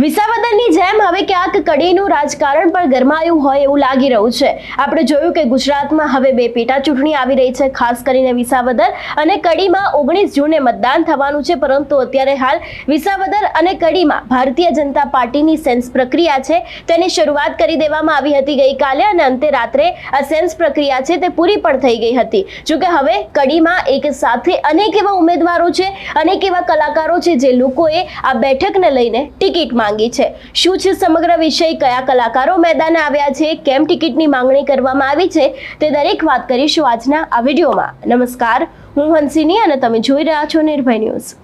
વિસાવદરની જેમ હવે ક્યાંક કડીનું રાજકારણ પણ ગરમાયું હોય એવું લાગી રહ્યું છે. આપણે જોયું કે ગુજરાતમાં હવે બે પેટા ચૂંટણી આવી રહી છે, ખાસ કરીને વિસાવદર અને કડીમાં ઓગણીસ જૂને મતદાન થવાનું છે, પરંતુ અત્યારે હાલ વિસાવદર અને કડીમાં ભારતીય જનતા પાર્ટીની સેન્સ પ્રક્રિયા છે, તેની શરૂઆત કરી દેવામાં આવી હતી ગઈકાલે અને અંતે રાત્રે આ સેન્સ પ્રક્રિયા છે તે પૂરી પણ થઈ ગઈ હતી. જોકે હવે કડીમાં એક સાથે અનેક એવા ઉમેદવારો છે, અનેક એવા કલાકારો છે જે લોકોએ આ બેઠકને લઈને ટિકિટ માંગી છે. શું છે સમગ્ર વિષય? કયા કલાકારો મેદાને આવ્યા છે? કેમ ટિકિટની માંગણી કરવામાં આવી છે? તે દરેક વાત કરીશું આજના આ વિડીયોમાં. નમસ્કાર, હું હંસિની અને તમે જોઈ રહ્યા છો નિર્ભય ન્યૂઝ.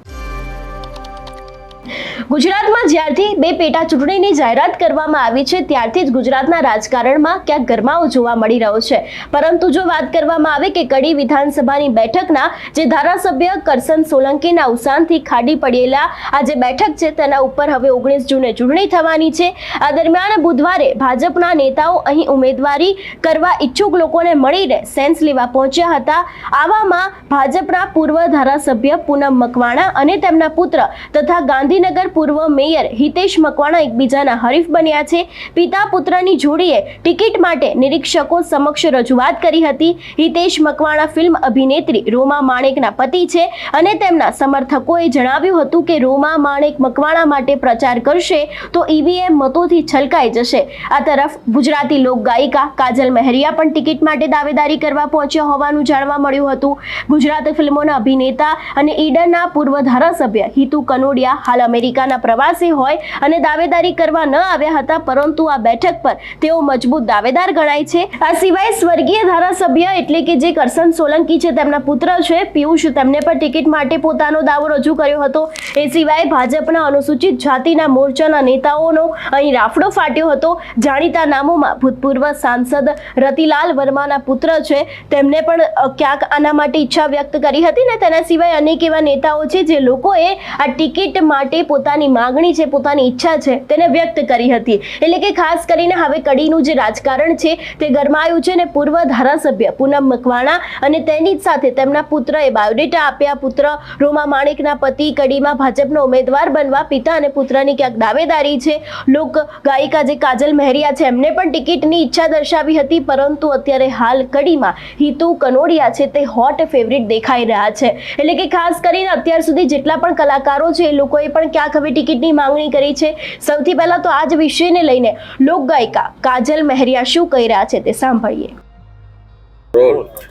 ગુજરાતમાં જ્યારથી બે પેટા ચૂંટણીની જાહેરાત કરવામાં આવી છે, ત્યારથી જ ગુજરાતના રાજકારણમાં ક્યાંક ગરમાવો જોવા મળી રહ્યો છે. પરંતુ જો વાત કરવામાં આવે કે કડી વિધાનસભાની બેઠકના જે ધારાસભ્ય કરસન સોલંકીના અવસાનથી ખાડી પડેલા આ જે બેઠક છે, તેના ઉપર હવે ઓગણીસ જૂને ચૂંટણી થવાની છે. આ દરમિયાન બુધવારે ભાજપના નેતાઓ અહીં ઉમેદવારી કરવા ઈચ્છુક લોકોને મળીને સેન્સ લેવા પહોંચ્યા હતા. આવામાં ભાજપના પૂર્વ ધારાસભ્ય પૂનમ મકવાણા અને તેમના પુત્ર તથા ગાંધીનગર પૂર્વ મેયર હિતેશ મકવાણા એકબીજાના હરીફ બન્યા છે. પિતા પુત્રની જોડીએ ટિકિટ માટે નિરીક્ષકો સમક્ષ રજૂઆત કરી હતી. હિતેશ મકવાણા ફિલ્મ અભિનેત્રી રોમા માણેકના પતિ છે અને તેમના સમર્થકોએ જણાવ્યું હતું કે રોમા માણેક મકવાણા માટે પ્રચાર કરશે તો ઈવીએમ મતોથી છલકાઈ જશે. આ તરફ ગુજરાતી લોક ગાયિકા કાજલ મહેરિયા પણ ટિકિટ માટે દાવેદારી કરવા પહોંચ્યા હોવાનું જાણવા મળ્યું હતું. ગુજરાતી ફિલ્મોના અભિનેતા અને ઈડનના પૂર્વ ધારાસભ્ય હિતુ કનોડિયા હાલ અમેરિકાના પ્રવાસી હોય અને દાવેદારી કરવા ન આવ્યા હતા, પરંતુ આ બેઠક પર તેઓ મજબૂત દાવેદાર ગણાય છે. આ સિવાય સ્વર્ગીય ધારાસભ્ય એટલે કે જે કરસન સોલંકી છે, તેમના પુત્ર છે, પિયુષ, તેમને પણ ટિકિટ માટે પોતાનો દાવો રજૂ કર્યો હતો. એ સિવાય ભાજપના અનુસૂચિત જાતિના મોરચાના નેતાઓનો અહીં રાફડો ફાટ્યો હતો. જાણીતા નામોમાં ભૂતપૂર્વ સાંસદ રતિલાલ વર્માના પુત્ર છે, તેમને પણ ક્યાંક આના માટે ઈચ્છા વ્યક્ત કરી હતી ને તેના સિવાય અનેક એવા નેતાઓ છે, જે લોકોએ આ ટિકિટ માટે પોતાની માંગણી છે, પોતાની ઈચ્છા છે, તેને વ્યક્ત કરી હતી. એટલે કે ખાસ કરીને હવે કડીનું જે રાજકારણ છે, તે ગરમાયું છે ને પૂર્વ ધારાસભ્ય પૂનમ મકવાણા અને તેની જ સાથે તેમના પુત્રએ બાયોડેટા આપ્યા. પુત્ર રોમા માણેકના પતિ કડીમાં ભાજપનો ઉમેદવાર બનવા પિતા અને પુત્રની ક્યાંક દાવેદારી છે. લોક ગાયિકા જે કાજલ મહેરિયા છે, એમને પણ ટિકિટની ઈચ્છા દર્શાવી હતી, પરંતુ અત્યારે હાલ કડીમાં હિતુ કનોડિયા છે, તે હોટ ફેવરિટ દેખાઈ રહ્યા છે. એટલે કે ખાસ કરીને અત્યાર સુધી જેટલા પણ કલાકારો છે, એ લોકોએ પણ ક્યાંક હવે ટિકિટની માંગણી કરી છે. સૌથી પહેલા તો આ જ વિષયને લઈને લોકગાયિકા કાજલ મહેરિયા શું કહી રહ્યા છે તે સાંભળીએ.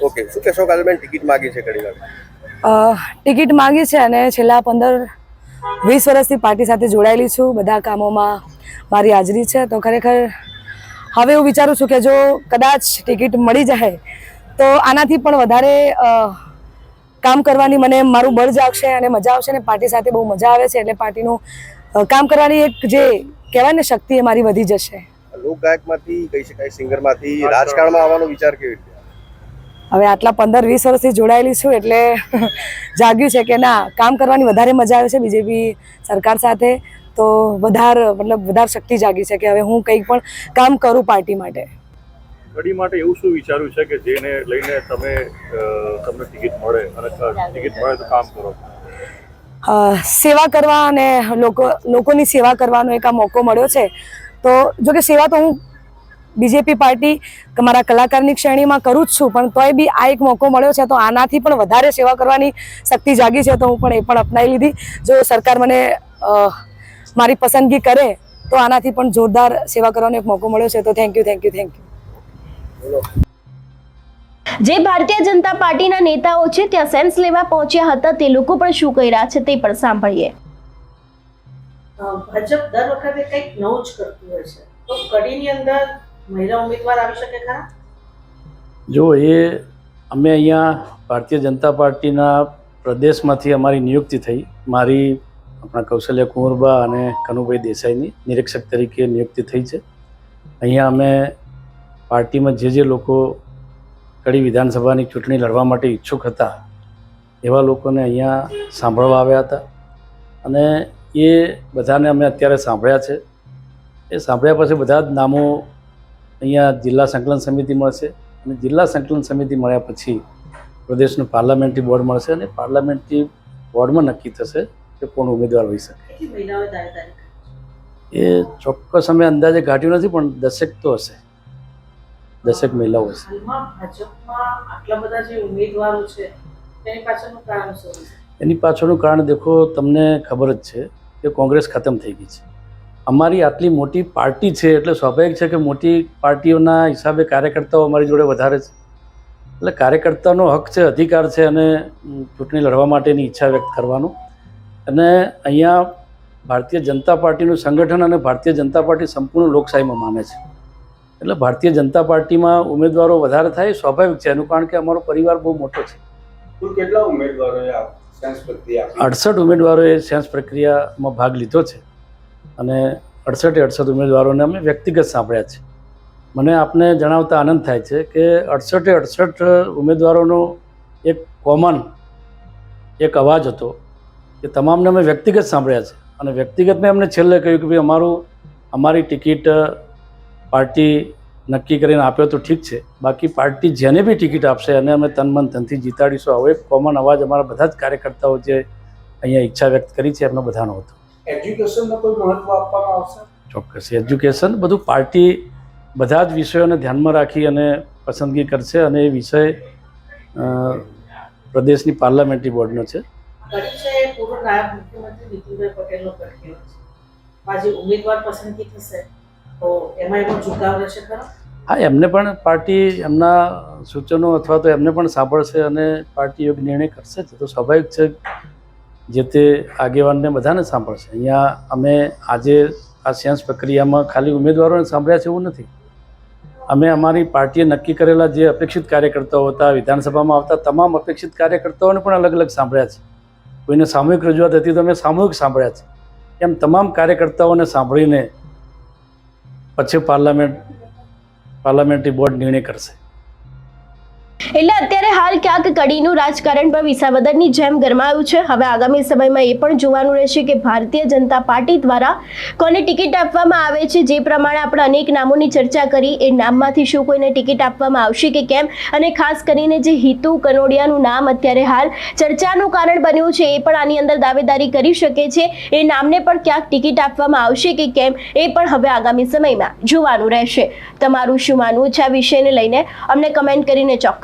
ઓકે શું કહેશો કાલબેન ટિકિટ માગી છે ઘડી અ, ટિકિટ માંગી છે અને છેલ્લા પંદર વીસ વર્ષથી પાર્ટી સાથે જોડાયેલી છું. બધા કામોમાં મારી હાજરી છે. તો ખરેખર હવે હું વિચારું છું કે જો કદાચ ટિકિટ મળી જાય તો આનાથી પણ વધારે કામ કરવાની મને મારું બળ જાગશે અને મજા આવશે ને પાર્ટી સાથે બહુ મજા આવે છે એટલે પાર્ટીનું કામ કરવાની એક જે કહેવાય ને શક્તિ એ મારી વધી જશે. લોકગાયકમાંથી કહી શકાય સિંગરમાંથી રાજકારણમાં આવવાનો વિચાર કેવી રીતે? હવે આટલા પંદર વીસ વર્ષથી જોડાયેલી છું એટલે જાગ્યું છે કે ના કામ કરવાની વધારે મજા આવે છે બીજેપી સરકાર સાથે તો વધારે મતલબ વધારે શક્તિ જાગી છે કે હવે હું કંઈક પણ કામ કરું પાર્ટી માટે. કડી માટે એવું શું વિચાર્યું છે કે જેને લઈને તમે તમને ટિકિટ મળે અને ટિકિટ મળે તો કામ કરો? સેવા કરવા અને લોકો, લોકોની સેવા કરવાનો એક આ મોકો મળ્યો છે. તો જો કે સેવા તો હું બીજેપી પાર્ટી મારા કલાકારની શ્રેણીમાં કરું જ છું, પણ તોય બી આ એક મોકો મળ્યો છે. તો આનાથી પણ વધારે સેવા કરવાની શક્તિ જાગી છે, તો હું પણ એ પણ અપનાવી લીધી. જો સરકાર મને મારી પસંદગી કરે, તો આનાથી પણ જોરદાર સેવા કરવાનો એક મોકો મળ્યો છે. તો thank you thank you thank you જે ભારતીય જનતા પાર્ટીના નેતાઓ છે ત્યાં સેન્સ લેવા પહોંચ્યા હતા તે લોકો પણ શું કહી રહ્યા છે તે પણ સાંભળીએ. ભાજપ દર વખતે કંઈક નવું જ કરતું હોય છે. તો કડીની અંદર મહિલા ઉમેદવાર આવી શકે ખરા? જો એ અમે અહીંયા ભારતીય જનતા પાર્ટીના પ્રદેશમાંથી અમારી નિયુક્તિ થઈ. મારી આપણા કૌશલ્ય કુંવરબા અને કનુભાઈ દેસાઈની નિરીક્ષક તરીકે નિયુક્તિ થઈ છે. અહીંયા અમે પાર્ટીમાં જે જે લોકો કડી વિધાનસભાની ચૂંટણી લડવા માટે ઈચ્છુક હતા એવા લોકોને અહીંયા સાંભળવા આવ્યા હતા. અને એ બધાને અમે અત્યારે સાંભળ્યા છે. એ સાંભળ્યા પછી બધા જ નામો અહીંયા જિલ્લા સંકલન સમિતિ મળશે અને જિલ્લા સંકલન સમિતિ મળ્યા પછી પ્રદેશનું પાર્લામેન્ટરી બોર્ડ મળશે અને પાર્લામેન્ટરી બોર્ડમાં નક્કી થશે કે કોણ ઉમેદવાર હોઈ શકે. એ ચોક્કસ અમે અંદાજે કાઢ્યું નથી પણ દસેક તો હશે. દસેક મહિલાઓ હશે. આટલા બધા જે ઉમેદવારો છે તેની પાછળનું કારણ શું એની પાછળનું કારણ દેખો તમને ખબર જ છે કે કોંગ્રેસ ખતમ થઈ ગઈ છે. અમારી આટલી મોટી પાર્ટી છે એટલે સ્વાભાવિક છે કે મોટી પાર્ટીઓના હિસાબે કાર્યકર્તાઓ અમારી જોડે વધારે છે. એટલે કાર્યકર્તાનો હક છે અધિકાર છે અને ચૂંટણી લડવા માટેની ઈચ્છા વ્યક્ત કરવાનું. અને અહીંયા ભારતીય જનતા પાર્ટીનું સંગઠન અને ભારતીય જનતા પાર્ટી સંપૂર્ણ લોકશાહીમાં માને છે. એટલે ભારતીય જનતા પાર્ટીમાં ઉમેદવારો વધારે થાય સ્વાભાવિક છે. એનું કારણ કે અમારો પરિવાર બહુ મોટો છે. કેટલા ઉમેદવારોએ? અડસઠ ઉમેદવારોએ સેન્સ પ્રક્રિયામાં ભાગ લીધો છે. અને અડસઠે અડસઠ ઉમેદવારોને અમે વ્યક્તિગત સાંભળ્યા છે. મને આપને જણાવતા આનંદ થાય છે કે અડસઠે અડસઠ ઉમેદવારોનો એક કોમન એક અવાજ હતો કે તમામને અમે વ્યક્તિગત સાંભળ્યા છે. અને વ્યક્તિગત મેં અમને છેલ્લે કહ્યું કે ભાઈ અમારું અમારી ટિકિટ પાર્ટી નક્કી કરીને આપ્યો તો ઠીક છે. બાકી પાર્ટી જેને બી ટિકિટ આપશે એને અમે તન મન ધનથી જીતાડીશું. આવો એક કોમન અવાજ અમારા બધા જ કાર્યકર્તાઓ જે અહીંયા ઈચ્છા વ્યક્ત કરી છે એમનો બધાનો હતો. એજ્યુકેશનને કોઈ મહત્વ આપવામાં આવશે? ચોક્કસ. એજ્યુકેશન બધું પાર્ટી બધા જ વિષયોને ધ્યાનમાં રાખી અને પસંદગી કરશે અને એ વિષય પ્રદેશની પાર્લામેન્ટરી બોર્ડનો છે. પટેલનો આજે ઉમેદવાર પસંદગી થશે. તો એમાં એનો હા, એમને પણ પાર્ટી એમના સૂચનો અથવા તો એમને પણ સાંભળશે અને પાર્ટી યોગ્ય નિર્ણય કરશે જ. તો સ્વાભાવિક છે જે તે આગેવાનને બધાને સાંભળશે. અહીંયા અમે આજે આ સેન્સ પ્રક્રિયામાં ખાલી ઉમેદવારોને સાંભળ્યા છે એવું નથી. અમે અમારી પાર્ટીએ નક્કી કરેલા જે અપેક્ષિત કાર્યકર્તાઓ હતા, વિધાનસભામાં આવતા તમામ અપેક્ષિત કાર્યકર્તાઓને પણ અલગ અલગ સાંભળ્યા છે. કોઈને સામૂહિક રજૂઆત હતી તો અમે સામૂહિક સાંભળ્યા છે. એમ તમામ કાર્યકર્તાઓને સાંભળીને પછી પાર્લામેન્ટ પાર્લામેન્ટરી બોર્ડ નિર્ણય કરશે. એટલે અત્યારે હાલ ક્યાંક કડીનું રાજકારણ પણ વિસાવદરની જેમ ગરમાયું છે. હવે આગામી સમયમાં એ પણ જોવાનું રહેશે કે ભારતીય જનતા પાર્ટી દ્વારા કોને ટિકિટ આપવામાં આવે છે. જે પ્રમાણે આપણે અનેક નામોની ચર્ચા કરી, એ નામમાંથી શું કોઈને ટિકિટ આપવામાં આવશે કે કેમ? અને ખાસ કરીને જે હિતુ કનોડિયાનું નામ અત્યારે હાલ ચર્ચાનું કારણ બન્યું છે, એ પણ આની અંદર દાવેદારી કરી શકે છે. એ નામને પણ ક્યાંક ટિકિટ આપવામાં આવશે કે કેમ? એ પણ હવે આગામી સમયમાં જોવાનું રહેશે. તમારું શું માનવું છે આ વિષયને લઈને? અમને કમેન્ટ કરીને